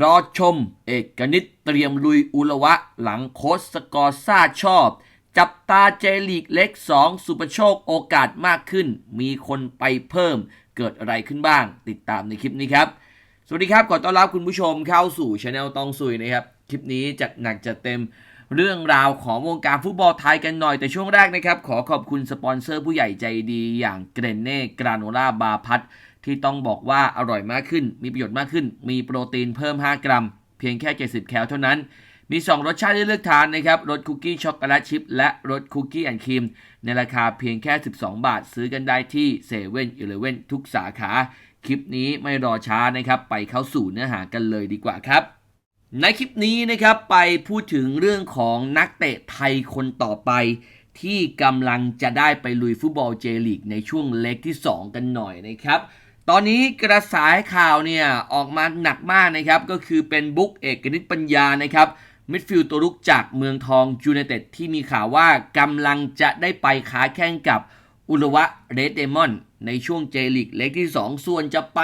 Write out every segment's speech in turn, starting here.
รอชมเอกนิตเตรียมลุยอุระวะหลังโค้ชสกอร์ซาชอบ จับตาเจลีกเล็ก 2 สุปโชคโอกาสมากขึ้น มีคนไปเพิ่มเกิดอะไรขึ้นบ้าง ติดตามในคลิปนี้ครับ สวัสดีครับ ขอต้อนรับคุณผู้ชมเข้าสู่ช anel ตองซุยนะครับ คลิปนี้จัดหนักจัดเต็มเรื่องราวของวงการฟุตบอลไทยกันหน่อยแต่ช่วงแรกนะครับ ขอขอบคุณสปอนเซอร์ผู้ใหญ่ใจดีอย่างเกรนเน่กราโนล่าบาพัท ที่ต้องบอกว่าอร่อยมากขึ้น มีประโยชน์มากขึ้น มีโปรตีนเพิ่ม 5 กรัม เพียงแค่ 70 แคลเท่านั้น มี 2 รสชาติให้เลือกทานนะครับ รสคุกกี้ช็อกโกแลตชิพและรสคุกกี้แอนด์ครีม ในราคาเพียงแค่ 12 บาท ซื้อกันได้ที่เซเว่นอีเลเว่นทุกสาขา คลิปนี้ไม่รอช้านะครับ ไปเข้าสู่เนื้อหากันเลยดีกว่าครับ ในคลิปนี้นะครับไปพูดถึงเรื่องของนักเตะไทยคนต่อไปที่กำลังจะได้ไปลุยฟุตบอลเจลีกในช่วงเล็กที่ 2 กันหน่อยนะครับ ตอนนี้กระแสข่าวเนี่ยออกมาหนักมากนะครับ ก็คือเป็นบุ๊กเอกนิตปัญญานะครับมิดฟิลด์ตัวลุกจากเมืองทองยูไนเต็ดที่มีข่าวว่ากำลังจะได้ไปขาแข่งกับอุลวะเรดเดมอนในช่วงเจลีกเล็กที่ 2 ส่วนจะไป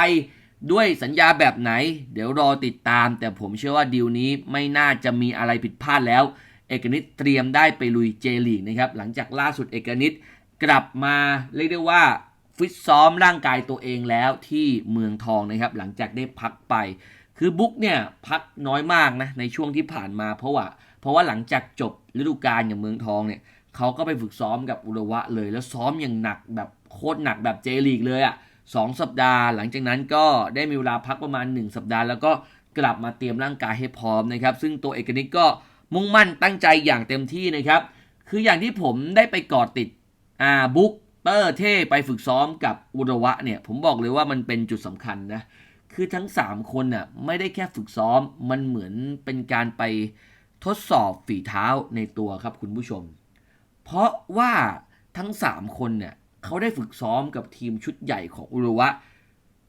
ด้วยสัญญาแบบไหน เดี๋ยวรอติดตาม แต่ผมเชื่อว่าดีลนี้ไม่น่าจะมีอะไรผิดพลาดแล้ว เอกนิตเตรียมได้ไปลุยเจลีกนะครับ หลังจากล่าสุดเอกนิตกลับมาเรียกได้ว่า ฟิตซ้อมร่างกายตัวเองแล้วที่เมืองทองนะครับ หลังจากได้พักไป คือบุ๊กเนี่ยพักน้อยมากนะในช่วงที่ผ่านมาเพราะว่า เพราะว่าหลังจากจบฤดูกาลอย่างเมืองทองเนี่ยเขาก็ไปฝึกซ้อมกับอุระวะเลย แล้วซ้อมอย่างหนักแบบโคตรหนักแบบเจลีกเลยอะ่ะสองสัปดาห์ หลังจากนั้นก็ได้มีเวลาพักประมาณ 1 สัปดาห์ แล้วก็กลับมาเตรียมร่างกายให้พร้อมนะครับ ซึ่งตัวเอกนิกก็มุ่งมั่นตั้งใจอย่างเต็มที่นะครับ คืออย่างที่ผมได้ไปกอดติดอ่าบุ๊ก เตอร์เท่ไปฝึกซ้อมกับอุระวะเนี่ย ผมบอกเลยว่ามันเป็นจุดสำคัญนะ คือทั้ง 3 คนน่ะไม่ได้แค่ฝึกซ้อม มันเหมือนเป็นการไปทดสอบฝีเท้าในตัวครับคุณผู้ชม เพราะว่าทั้ง 3 คนเนี่ยเขาได้ฝึกซ้อมกับทีมชุดใหญ่ของอุรุวะ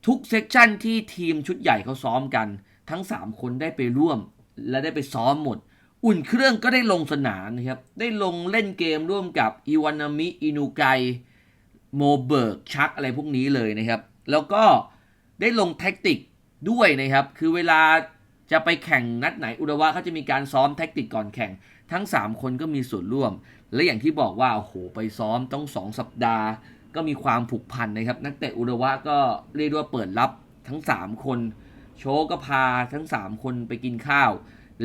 ทุกเซกชันที่ทีมชุดใหญ่เขาซ้อมกัน ทั้ง 3 คนได้ไปร่วม และได้ไปซ้อมหมดอุ่นเครื่องก็ได้ลงสนามนะครับ ได้ลงเล่นเกมร่วมกับอีวานามิ อินูไก โมเบิร์กชักอะไรพวกนี้เลยนะครับ แล้วก็ได้ลงแท็กติกด้วยนะครับ คือเวลาจะไปแข่งนัดไหนอุระวะเขาจะมีการซ้อมแท็กติกก่อนแข่ง ทั้ง 3 คนก็มีส่วนร่วม และอย่างที่บอกว่าโอ้โหไปซ้อมต้อง 2 สัปดาห์ ก็มีความผูกพันนะครับ นักเตะอุระวะก็เรียกว่าเปิดรับทั้ง 3 คน โชก็พาทั้ง 3 คนไปกินข้าว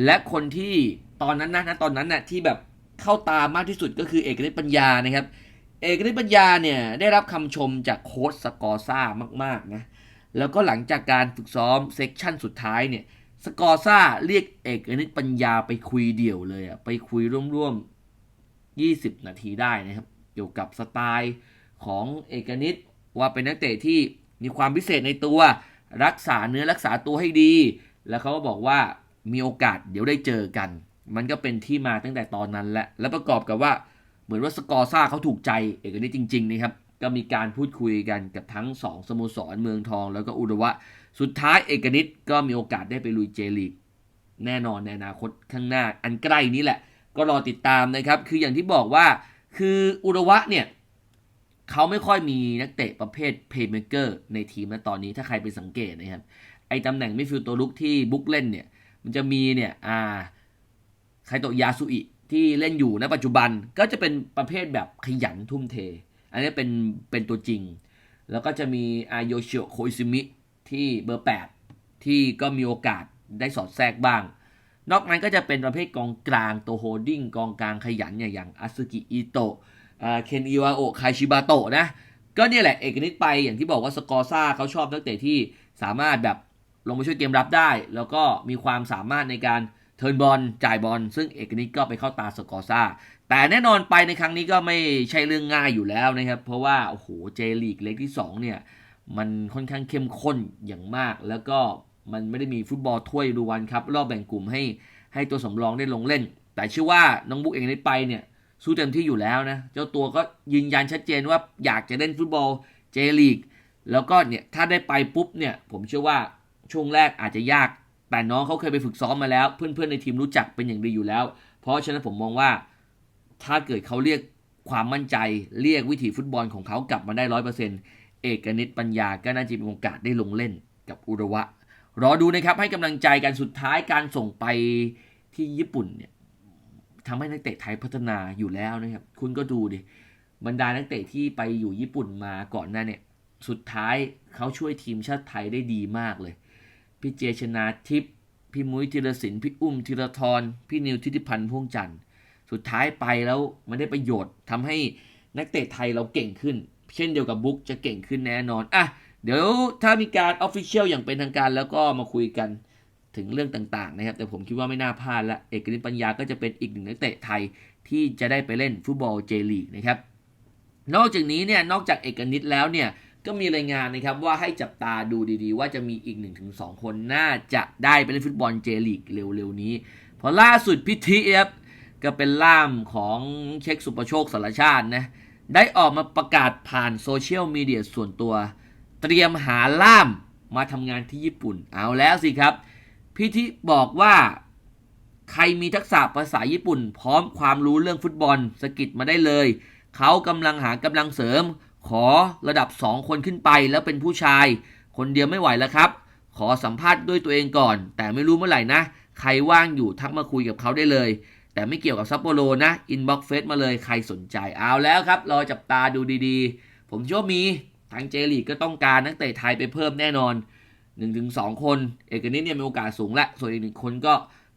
และคนที่ตอนนั้นนะนะตอนนั้นนะ่ะที่แบบเข้าตามากที่สุดก็คือเอกฤทธิ์ปัญญานะครับ เอกฤทธิ์ปัญญาเนี่ยได้รับคำชมจากโค้ชสกอร์ซ่ามาก ๆ นะ แล้วก็หลังจากการฝึกซ้อมเซกชันสุดท้ายเนี่ยสกอร์ซ่าเรียกเอกนิตปัญญาไปคุยเดี่ยวเลยอะไปคุยร่วมๆ 20 นาทีได้นะครับ เกี่ยวกับสไตล์ของเอกนิตว่าเป็นนักเตะที่มีความพิเศษในตัวรักษาเนื้อรักษาตัวให้ดี แล้วเขาก็บอกว่ามีโอกาสเดี๋ยวได้เจอกัน มันก็เป็นที่มาตั้งแต่ตอนนั้นแหละ แล้วประกอบกับว่า เหมือนว่าสกอร์ซ่าเขาถูกใจเอกนิตจริงๆนะครับก็มีการพูดคุยกันกับทั้ง 2 สโมสรเมืองทอง แล้วก็อุดวะ สุดท้ายเอกนิตก็มีโอกาสได้ไปลุยเจลีกแน่นอนในอนาคตข้างหน้าอันใกล้นี้แหละ ก็รอติดตามนะครับ คืออย่างที่บอกว่าคืออุดวะเนี่ยเขาไม่ค่อยมีนักเตะประเภทเพย์เมเกอร์ในทีมนะตอนนี้ถ้าใครไปสังเกตนะครับ ไอ้ตำแหน่งมิฟิลตัวลุกที่บุ๊กเล่นเนี่ย มันจะมีเนี่ยอ่าไคโตะยาสุอิ ที่เล่นอยู่ณปัจจุบันก็จะเป็นประเภทแบบขยันทุ่มเท อันนี้เป็นเป็นตัวจริง แล้วก็จะมีอาโยชิโอโคอิซิมิที่เบอร์ 8 ที่ก็มีโอกาสได้สอดแทรกบ้าง นอกนั้นก็จะเป็นประเภทกองกลางตัวโฮดดิ้งกองกลางขยันเนี่ยอย่างอาซึกิอิโตะเคนอิวาโอคาชิบาโตะนะ ก็เนี่ยแหละเอกนิตไปอย่างที่บอกว่าสกอร์ซ่าเขาชอบนักเตะที่สามารถแบบลงมาช่วยเกมรับได้ แล้วก็มีความสามารถในการ เทิร์นบอลจ่ายบอลซึ่งเอกนิตก็ไปเข้าตาสกอร์ซ่า แต่แน่นอนไปในครั้งนี้ก็ไม่ใช่เรื่องง่ายอยู่แล้วนะครับ เพราะว่า โอ้โหเจลีกเล็กที่ 2 เนี่ย มันค่อนข้างเข้มข้นอย่างมาก แล้วก็มันไม่ได้มีฟุตบอลถ้วยดูวันครับ รอบแบ่งกลุ่มให้ให้ตัวสำรองได้ลงเล่น แต่เชื่อว่าน้องบุ๊กเองได้ไปเนี่ยสู้เต็มที่อยู่แล้วนะเจ้าตัวก็ยืนยันชัดเจนว่าอยากจะเล่นฟุตบอลเจลีกแล้วก็เนี่ยถ้าได้ไปปุ๊บเนี่ยผมเชื่อว่าช่วงแรกอาจจะยาก แต่น้องเขาเคยไปฝึกซ้อมมาแล้ว เพื่อนๆในทีมรู้จักเป็นอย่างดีอยู่แล้ว เพราะฉะนั้นผมมองว่าถ้าเกิดเขาเรียกความมั่นใจเรียกวิถีฟุตบอลของเขากลับมาได้ร้อยเปอร์เซ็นต์เอกนิตปัญญาก็น่าจะมีโอกาสได้ลงเล่นกับอุระวะ รอดูนะครับให้กำลังใจกันสุดท้ายการส่งไปที่ญี่ปุ่นเนี่ยทำให้นักเตะไทยพัฒนาอยู่แล้วนะครับ คุณก็ดูดิบรรดานักเตะที่ไปอยู่ญี่ปุ่นมาก่อนหน้าเนี่ย สุดท้ายเขาช่วยทีมชาติไทยได้ดีมากเลย พี่เจชนาทิพย์พี่มุ้ยธีรศิลป์พี่อุ้มธีรทรพี่นิวทิติพันธ์พ่วงจันทร์สุดท้ายไปแล้วมันได้ประโยชน์ทำให้นักเตะไทยเราเก่งขึ้น เช่นเดียวกับบุ๊กจะเก่งขึ้นแน่นอนอะเดี๋ยวถ้ามีการออฟฟิเชียลอย่างเป็นทางการแล้วก็มาคุยกันถึงเรื่องต่างๆนะครับ แต่ผมคิดว่าไม่น่าพลาดละเอกนิตปัญญาก็จะเป็นอีกหนึ่งนักเตะไทยที่จะได้ไปเล่นฟุตบอลเจลีกนะครับนอกจากนี้เนี่ยนอกจากเอกนิตแล้วเนี่ย ก็มีรายงานนะครับว่าให้จับตาดูดีๆ ว่าจะมีอีก 1-2 คนน่าจะได้ไปเล่นฟุตบอลเจลีกเร็วๆนี้ เพราะล่าสุดพิธีครับก็เป็นล่ามของเช็คสุประโชคสารชาตินะได้ออกมาประกาศผ่านโซเชียลมีเดียส่วนตัว เตรียมหาล่ามมาทำงานที่ญี่ปุ่น เอาแล้วสิครับ พิธีบอกว่าใครมีทักษะภาษาญี่ปุ่น พร้อมความรู้เรื่องฟุตบอลสกิดมาได้เลย เขากำลังหากำลังเสริม ขอระดับ 2 คนขึ้นไปแล้วเป็นผู้ชาย คนเดียวไม่ไหวแล้วครับ ขอสัมภาษณ์ด้วยตัวเองก่อน แต่ไม่รู้เมื่อไหร่นะ ใครว่างอยู่ทักมาคุยกับเขาได้เลย แต่ไม่เกี่ยวกับซัปโปโรนะอินบ็อกเฟซมาเลยใครสนใจเอาแล้วครับ รอจับตาดูดีๆ ผมเชื่อว่ามีทางเจลีกก็ต้องการนักเตะไทยไปเพิ่มแน่นอน 1-2 คน เอกนิตเนี่ยมีโอกาสสูงและ ส่วนอีกหนึ่งคนก็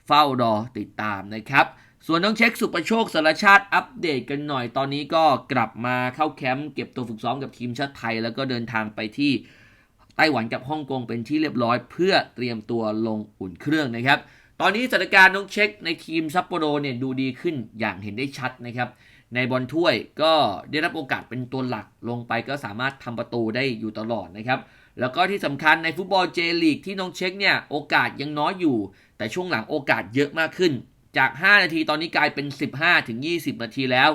เฝ้ารอติดตามนะครับ ส่วนน้องเช็คสุประโชคสารชาติอัปเดตกันหน่อยตอนนี้ก็กลับมาเข้าแคมป์เก็บตัวฝึกซ้อมกับทีมชาติไทย แล้วก็เดินทางไปที่ไต้หวันกับฮ่องกงเป็นที่เรียบร้อย เพื่อเตรียมตัวลงอุ่นเครื่องนะครับ ตอนนี้สถานการณ์น้องเช็คในทีมซัปโปโรเนี่ยดูดีขึ้นอย่างเห็นได้ชัดนะครับในบอลถ้วยก็ได้รับโอกาสเป็นตัวหลักลงไปก็สามารถทำประตูได้อยู่ตลอดนะครับแล้วก็ที่สำคัญในฟุตบอลเจลีกที่น้องเช็คเนี่ยโอกาสยังน้อยอยู่ แต่ช่วงหลังโอกาสเยอะมากขึ้น จาก 5 นาทีตอนนี้กลายเป็น 15 ถึง 20 นาทีแล้ว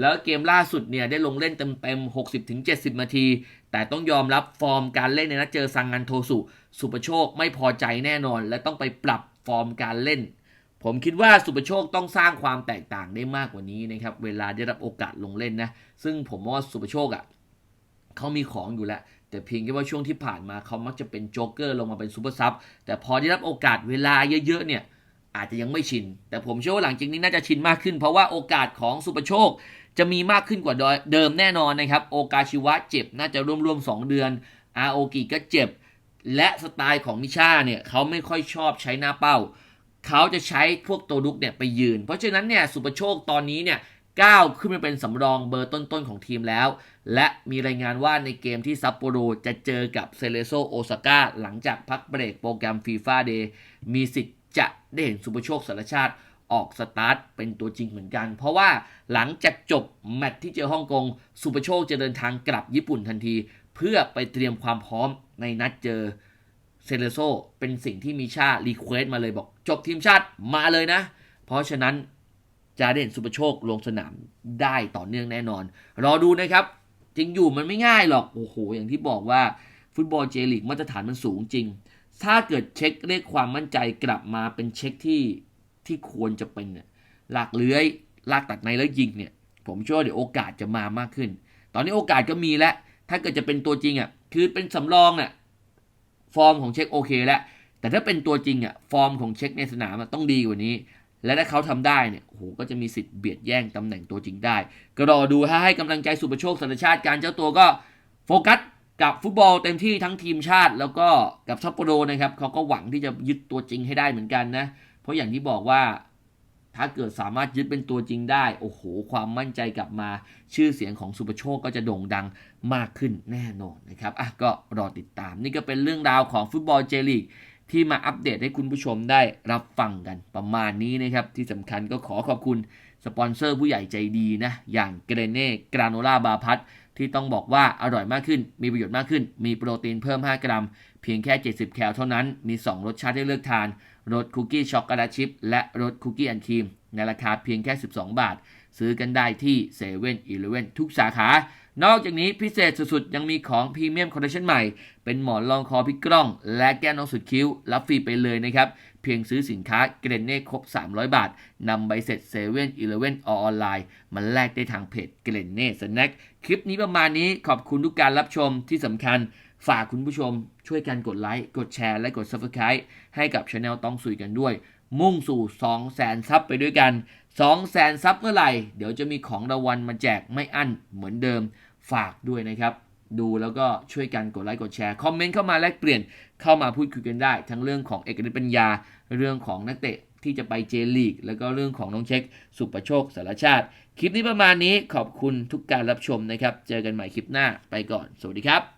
แล้วเกมล่าสุดเนี่ยได้ลงเล่นเต็มๆ 60 ถึง 70 นาที แต่ต้องยอมรับฟอร์มการเล่นในนัดเจอซังงันโทสุ สุประโชคไม่พอใจแน่นอน และต้องไปปรับฟอร์มการเล่น ผมคิดว่าสุประโชคต้องสร้างความแตกต่างได้มากกว่านี้นะครับ เวลาได้รับโอกาสลงเล่นนะ ซึ่งผมว่าสุประโชคอะ่ะเขามีของอยู่แล้วแต่เพียงแค่ว่าช่วงที่ผ่านมาเขามักจะเป็นโจ๊กเกอร์ลงมาเป็นซูเปอร์ซับแต่พอได้รับโอกาสเวลาเยอะๆเนี่ย อาจจะยังไม่ชิน แต่ผมเชื่อว่าหลังจากนี้น่าจะชินมากขึ้น เพราะว่าโอกาสของสุประโชคจะมีมากขึ้นกว่าเดิมแน่นอนนะครับ โอกาชิวะเจ็บน่าจะร่วมๆ2เดือน อาโอกิก็เจ็บ และสไตล์ของนิชาเนี่ยเขาไม่ค่อยชอบใช้หน้าเป้า เขาจะใช้พวกตัวลุกเนี่ยไปยืน เพราะฉะนั้นเนี่ยสุประโชคตอนนี้เนี่ยก้าวขึ้นมาเป็นสำรองเบอร์ต้นๆของทีมแล้ว และมีรายงานว่าในเกมที่ซัปโปโรจะเจอกับเซเลโซโอซาก้าหลังจากพักเบรกโปรแกรมฟีฟ่าเดย์มีสิทธิ์ จะได้เห็นสุประโชคสารชาติออกสตาร์ทเป็นตัวจริงเหมือนกัน เพราะว่าหลังจากจบแมตช์ที่เจอฮ่องกงสุประโชคจะเดินทางกลับญี่ปุ่นทันที เพื่อไปเตรียมความพร้อมในนัดเจอเซเลโซเป็นสิ่งที่มีชารีเควสมาเลยบอก จบทีมชาติมาเลยนะ เพราะฉะนั้นจะได้เห็นสุประโชคลงสนามได้ต่อเนื่องแน่นอน รอดูนะครับ จริงอยู่มันไม่ง่ายหรอกโอ้โหอย่างที่บอกว่าฟุตบอลเจลีกมาตรฐานมันสูงจริง ถ้าเกิดเช็คเรียกความมั่นใจกลับมาเป็นเช็คที่ที่ควรจะเป็นเนี่ยหลากเลื้อยลากตัดในแล้วยิงเนี่ย ผมเชื่อว่าเดี๋ยวโอกาสจะมามากขึ้น ตอนนี้โอกาสก็มีแล้ว ถ้าเกิดจะเป็นตัวจริงอะคือเป็นสำรองอะฟอร์มของเช็คโอเคแล้วแต่ถ้าเป็นตัวจริงอะฟอร์มของเช็คในสนามต้องดีกว่านี้ และถ้าเขาทำได้เนี่ยโหก็จะมีสิทธิ์เบียดแย่งตำแหน่งตัวจริงได้ ก็รอดูถ้าให้กำลังใจสุประโชคสัญชาติการเจ้าตัวก็โฟกัส กับฟุตบอลเต็มที่ทั้งทีมชาติ แล้วก็กับซัปโปโรนะครับเขาก็หวังที่จะยึดตัวจริงให้ได้เหมือนกันนะ เพราะอย่างที่บอกว่าถ้าเกิดสามารถยึดเป็นตัวจริงได้ โอ้โห ความมั่นใจกลับมา ชื่อเสียงของสุปโชคก็จะโด่งดังมากขึ้นแน่นอนนะครับอะก็รอติดตาม นี่ก็เป็นเรื่องราวของฟุตบอลเจลีกที่มาอัปเดตให้คุณผู้ชมได้รับฟังกันประมาณนี้นะครับ ที่สำคัญก็ขอขอบคุณสปอนเซอร์ผู้ใหญ่ใจดีนะ อย่างเกรเน่กราโนล่าบาพัท ที่ต้องบอกว่าอร่อยมากขึ้น มีประโยชน์มากขึ้น มีโปรตีนเพิ่ม 5 กรัม เพียงแค่ 70 แคลเท่านั้น มี 2 รสชาติให้เลือกทาน รสคุกกี้ช็อกโกแลตชิพและรสคุกกี้อันครีม ในราคาเพียงแค่ 12 บาท ซื้อกันได้ที่เซเว่นอีเลเวนทุกสาขา นอกจากนี้พิเศษสุดๆ ยังมีของพรีเมียมคอลเลคชันใหม่ เป็นหมอนรองคอพิกล้อง และแก้วนองสุดคิ้ว รับฟรีไปเลยนะครับ เพียงซื้อสินค้าเกรนเน่ครบ 300 บาทนำใบเสร็จเซเว่นอีเลเว่นออนไลน์มาแลกได้ทางเพจเกรนเน่สแน็คคลิปนี้ประมาณนี้ขอบคุณทุกการรับชมที่สำคัญฝากคุณผู้ชมช่วยกันกดไลค์ กดแชร์และกด Subscribe ให้กับช anel ต้องสุยกันด้วย มุ่งสู่ 2 0 0แสนซับไปด้วยกัน 2 0 0แสนซับเมื่อไหร่ เดี๋ยวจะมีของรางวัลมาแจกไม่อั้นเหมือนเดิม ฝากด้วยนะครับ ดูแล้วก็ช่วยกันกดไลค์กดแชร์ คอมเมนต์เข้ามาแลกเปลี่ยนเข้ามาพูดคุยกันได้ ทั้งเรื่องของเอกฤทธิ์ปัญญาเรื่องของนักเตะที่จะไปเจลีก แล้วก็เรื่องของน้องเช็ค สุประโชคสารชาติ คลิปนี้ประมาณนี้ขอบคุณทุกการรับชมนะครับ เจอกันใหม่คลิปหน้าไปก่อน สวัสดีครับ